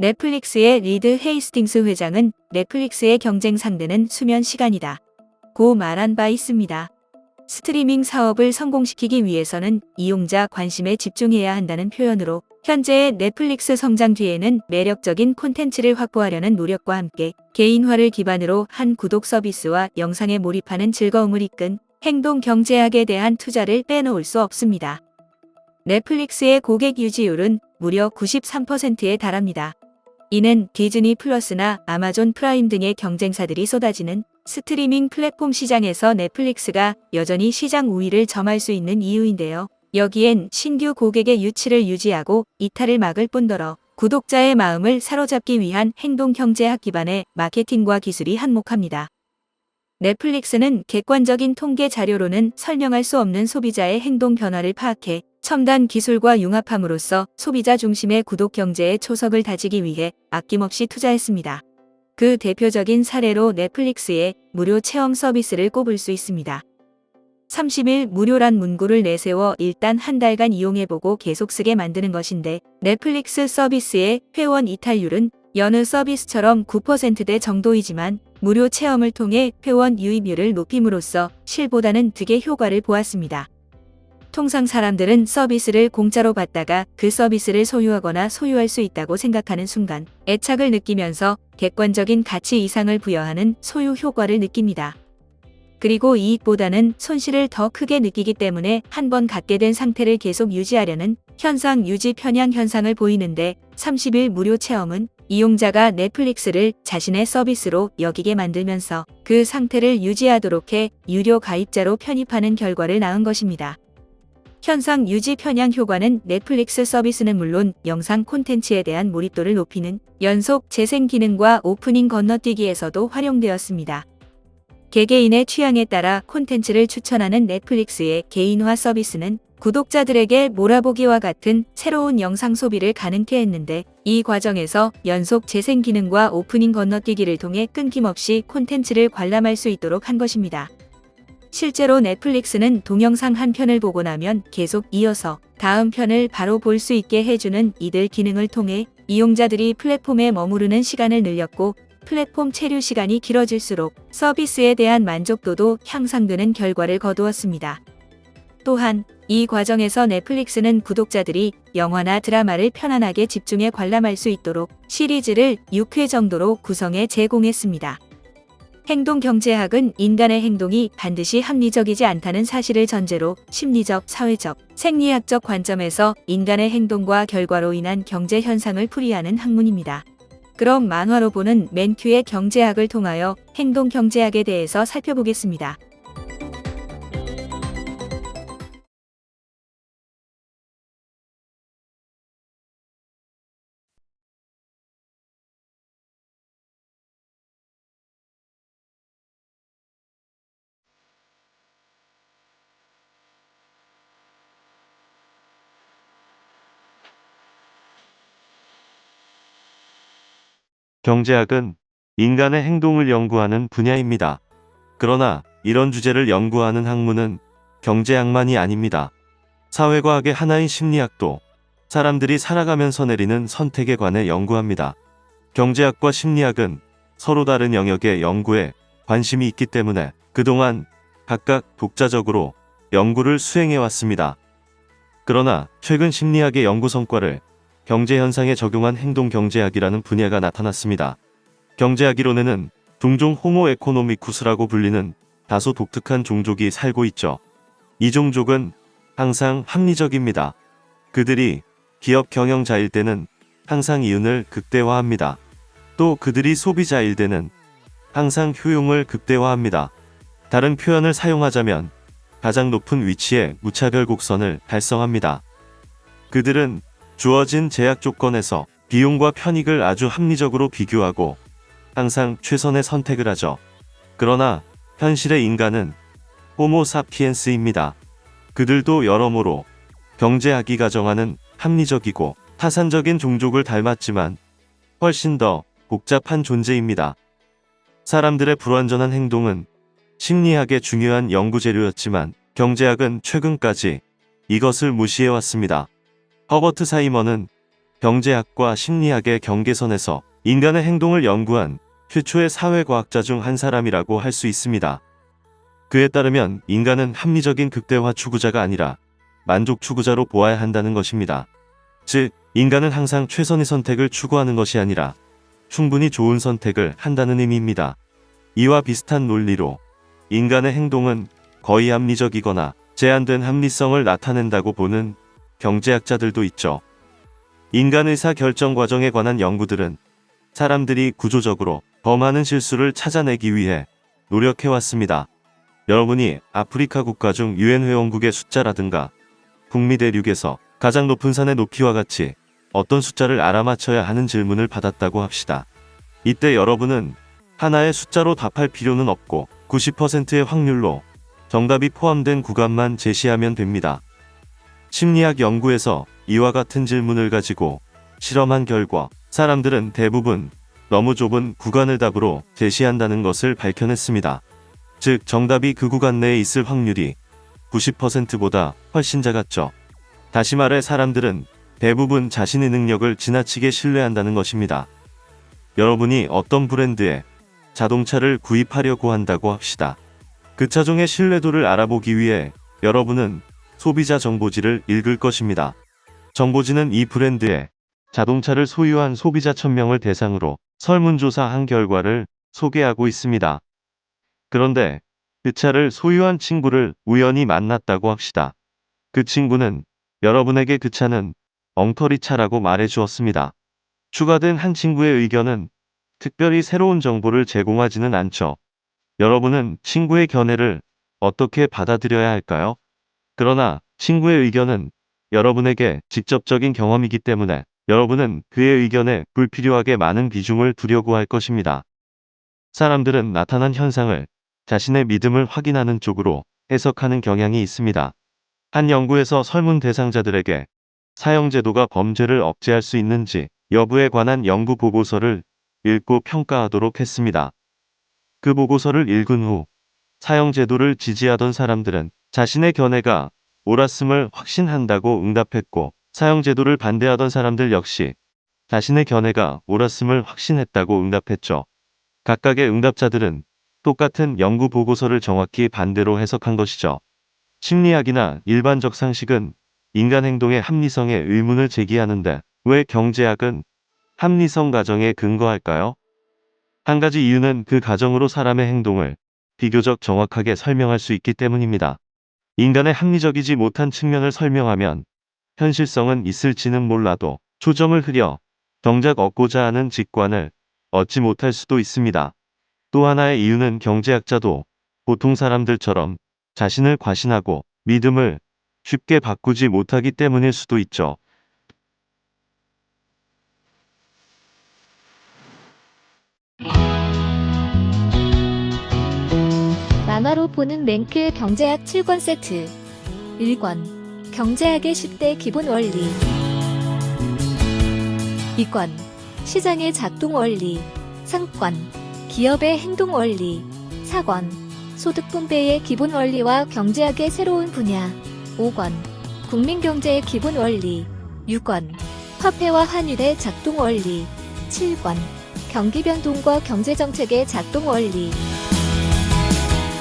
넷플릭스의 리드 헤이스팅스 회장은 넷플릭스의 경쟁 상대는 수면 시간이다. 고 말한 바 있습니다. 스트리밍 사업을 성공시키기 위해서는 이용자 관심에 집중해야 한다는 표현으로 현재의 넷플릭스 성장 뒤에는 매력적인 콘텐츠를 확보하려는 노력과 함께 개인화를 기반으로 한 구독 서비스와 영상에 몰입하는 즐거움을 이끈 행동 경제학에 대한 투자를 빼놓을 수 없습니다. 넷플릭스의 고객 유지율은 무려 93%에 달합니다. 이는 디즈니 플러스나 아마존 프라임 등의 경쟁사들이 쏟아지는 스트리밍 플랫폼 시장에서 넷플릭스가 여전히 시장 우위를 점할 수 있는 이유인데요. 여기엔 신규 고객의 유치를 유지하고 이탈을 막을 뿐더러 구독자의 마음을 사로잡기 위한 행동 경제학 기반의 마케팅과 기술이 한몫합니다. 넷플릭스는 객관적인 통계 자료로는 설명할 수 없는 소비자의 행동 변화를 파악해 첨단 기술과 융합함으로써 소비자 중심의 구독 경제의 초석을 다지기 위해 아낌없이 투자했습니다. 그 대표적인 사례로 넷플릭스의 무료 체험 서비스를 꼽을 수 있습니다. 30일 무료란 문구를 내세워 일단 한 달간 이용해보고 계속 쓰게 만드는 것인데 넷플릭스 서비스의 회원 이탈률은 여느 서비스처럼 9%대 정도이지만 무료 체험을 통해 회원 유입률을 높임으로써 실보다는 득의 효과를 보았습니다. 통상 사람들은 서비스를 공짜로 받다가 그 서비스를 소유하거나 소유할 수 있다고 생각하는 순간 애착을 느끼면서 객관적인 가치 이상을 부여하는 소유 효과를 느낍니다. 그리고 이익보다는 손실을 더 크게 느끼기 때문에 한 번 갖게 된 상태를 계속 유지하려는 현상 유지 편향 현상을 보이는데 30일 무료 체험은 이용자가 넷플릭스를 자신의 서비스로 여기게 만들면서 그 상태를 유지하도록 해 유료 가입자로 편입하는 결과를 낳은 것입니다. 현상 유지 편향 효과는 넷플릭스 서비스는 물론 영상 콘텐츠에 대한 몰입도를 높이는 연속 재생 기능과 오프닝 건너뛰기에서도 활용되었습니다. 개개인의 취향에 따라 콘텐츠를 추천하는 넷플릭스의 개인화 서비스는 구독자들에게 몰아보기와 같은 새로운 영상 소비를 가능케 했는데 이 과정에서 연속 재생 기능과 오프닝 건너뛰기를 통해 끊김없이 콘텐츠를 관람할 수 있도록 한 것입니다. 실제로 넷플릭스는 동영상 한 편을 보고 나면 계속 이어서 다음 편을 바로 볼 수 있게 해주는 이들 기능을 통해 이용자들이 플랫폼에 머무르는 시간을 늘렸고 플랫폼 체류 시간이 길어질수록 서비스에 대한 만족도도 향상되는 결과를 거두었습니다. 또한 이 과정에서 넷플릭스는 구독자들이 영화나 드라마를 편안하게 집중해 관람할 수 있도록 시리즈를 6회 정도로 구성해 제공했습니다. 행동 경제학은 인간의 행동이 반드시 합리적이지 않다는 사실을 전제로 심리적, 사회적, 생리학적 관점에서 인간의 행동과 결과로 인한 경제 현상을 풀이하는 학문입니다. 그럼 만화로 보는 맨큐의 경제학을 통하여 행동 경제학에 대해서 살펴보겠습니다. 경제학은 인간의 행동을 연구하는 분야입니다. 그러나 이런 주제를 연구하는 학문은 경제학만이 아닙니다. 사회과학의 하나인 심리학도 사람들이 살아가면서 내리는 선택에 관해 연구합니다. 경제학과 심리학은 서로 다른 영역의 연구에 관심이 있기 때문에 그동안 각각 독자적으로 연구를 수행해 왔습니다. 그러나 최근 심리학의 연구 성과를 경제 현상에 적용한 행동 경제학이라는 분야가 나타났습니다. 경제학 이론에는 둥종 호모 에코노미쿠스라고 불리는 다소 독특한 종족이 살고 있죠. 이 종족은 항상 합리적입니다. 그들이 기업 경영자일 때는 항상 이윤을 극대화합니다. 또 그들이 소비자일 때는 항상 효용을 극대화합니다. 다른 표현을 사용하자면 가장 높은 위치에 무차별 곡선을 달성합니다. 그들은 주어진 제약 조건에서 비용과 편익을 아주 합리적으로 비교하고 항상 최선의 선택을 하죠. 그러나 현실의 인간은 호모 사피엔스입니다. 그들도 여러모로 경제학이 가정하는 합리적이고 타산적인 종족을 닮았지만 훨씬 더 복잡한 존재입니다. 사람들의 불완전한 행동은 심리학의 중요한 연구 재료였지만 경제학은 최근까지 이것을 무시해왔습니다. 허버트 사이먼은 경제학과 심리학의 경계선에서 인간의 행동을 연구한 최초의 사회과학자 중 한 사람이라고 할 수 있습니다. 그에 따르면 인간은 합리적인 극대화 추구자가 아니라 만족 추구자로 보아야 한다는 것입니다. 즉, 인간은 항상 최선의 선택을 추구하는 것이 아니라 충분히 좋은 선택을 한다는 의미입니다. 이와 비슷한 논리로 인간의 행동은 거의 합리적이거나 제한된 합리성을 나타낸다고 보는 경제학자들도 있죠. 인간 의사 결정 과정에 관한 연구들은 사람들이 구조적으로 더 많은 실수를 찾아내기 위해 노력해왔습니다. 여러분이 아프리카 국가 중 유엔 회원국의 숫자라든가 북미 대륙에서 가장 높은 산의 높이와 같이 어떤 숫자를 알아맞혀야 하는 질문을 받았다고 합시다. 이때 여러분은 하나의 숫자로 답할 필요는 없고 90%의 확률로 정답이 포함된 구간만 제시하면 됩니다. 심리학 연구에서 이와 같은 질문을 가지고 실험한 결과 사람들은 대부분 너무 좁은 구간을 답으로 제시한다는 것을 밝혀냈습니다. 즉, 정답이 그 구간 내에 있을 확률이 90%보다 훨씬 작았죠. 다시 말해 사람들은 대부분 자신의 능력을 지나치게 신뢰한다는 것입니다. 여러분이 어떤 브랜드의 자동차를 구입하려고 한다고 합시다. 그 차종의 신뢰도를 알아보기 위해 여러분은 소비자 정보지를 읽을 것입니다. 정보지는 이 브랜드의 자동차를 소유한 소비자 1000명을 대상으로 설문조사 한 결과를 소개하고 있습니다. 그런데 그 차를 소유한 친구를 우연히 만났다고 합시다. 그 친구는 여러분에게 그 차는 엉터리 차라고 말해 주었습니다. 추가된 한 친구의 의견은 특별히 새로운 정보를 제공하지는 않죠. 여러분은 친구의 견해를 어떻게 받아들여야 할까요? 그러나 친구의 의견은 여러분에게 직접적인 경험이기 때문에 여러분은 그의 의견에 불필요하게 많은 비중을 두려고 할 것입니다. 사람들은 나타난 현상을 자신의 믿음을 확인하는 쪽으로 해석하는 경향이 있습니다. 한 연구에서 설문 대상자들에게 사형제도가 범죄를 억제할 수 있는지 여부에 관한 연구 보고서를 읽고 평가하도록 했습니다. 그 보고서를 읽은 후 사형제도를 지지하던 사람들은 자신의 견해가 옳았음을 확신한다고 응답했고 사형제도를 반대하던 사람들 역시 자신의 견해가 옳았음을 확신했다고 응답했죠. 각각의 응답자들은 똑같은 연구 보고서를 정확히 반대로 해석한 것이죠. 심리학이나 일반적 상식은 인간 행동의 합리성에 의문을 제기하는데 왜 경제학은 합리성 가정에 근거할까요? 한 가지 이유는 그 가정으로 사람의 행동을 비교적 정확하게 설명할 수 있기 때문입니다. 인간의 합리적이지 못한 측면을 설명하면 현실성은 있을지는 몰라도 초점을 흐려 정작 얻고자 하는 직관을 얻지 못할 수도 있습니다. 또 하나의 이유는 경제학자도 보통 사람들처럼 자신을 과신하고 믿음을 쉽게 바꾸지 못하기 때문일 수도 있죠. 만화로 보는 맹크의 경제학 7권 세트. 1권. 경제학의 10대 기본 원리. 2권. 시장의 작동 원리. 3권. 기업의 행동 원리. 4권. 소득 분배의 기본 원리와 경제학의 새로운 분야. 5권. 국민 경제의 기본 원리. 6권. 화폐와 환율의 작동 원리. 7권. 경기 변동과 경제 정책의 작동 원리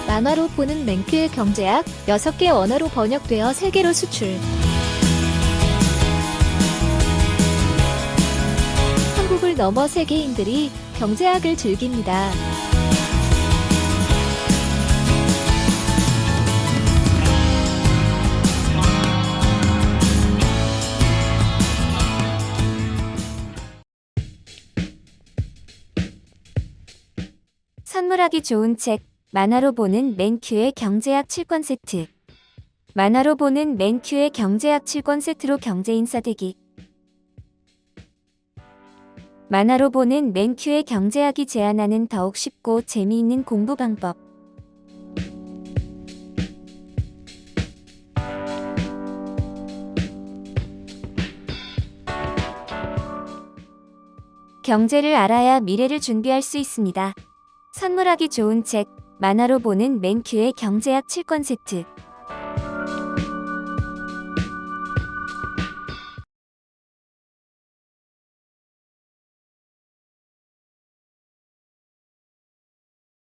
만화로 보는 맹크의 경제학 6개 언어로 번역되어 세계로 수출. 한국을 넘어 세계인들이 경제학을 즐깁니다. 선물하기 좋은 책 만화로 보는 맨큐의 경제학 7권 세트. 만화로 보는 맨큐의 경제학 7권 세트로 경제인싸 되기. 만화로 보는 맨큐의 경제학이 제안하는 더욱 쉽고 재미있는 공부 방법. 경제를 알아야 미래를 준비할 수 있습니다. 선물하기 좋은 책, 만화로 보는 맨큐의 경제학 7권 세트.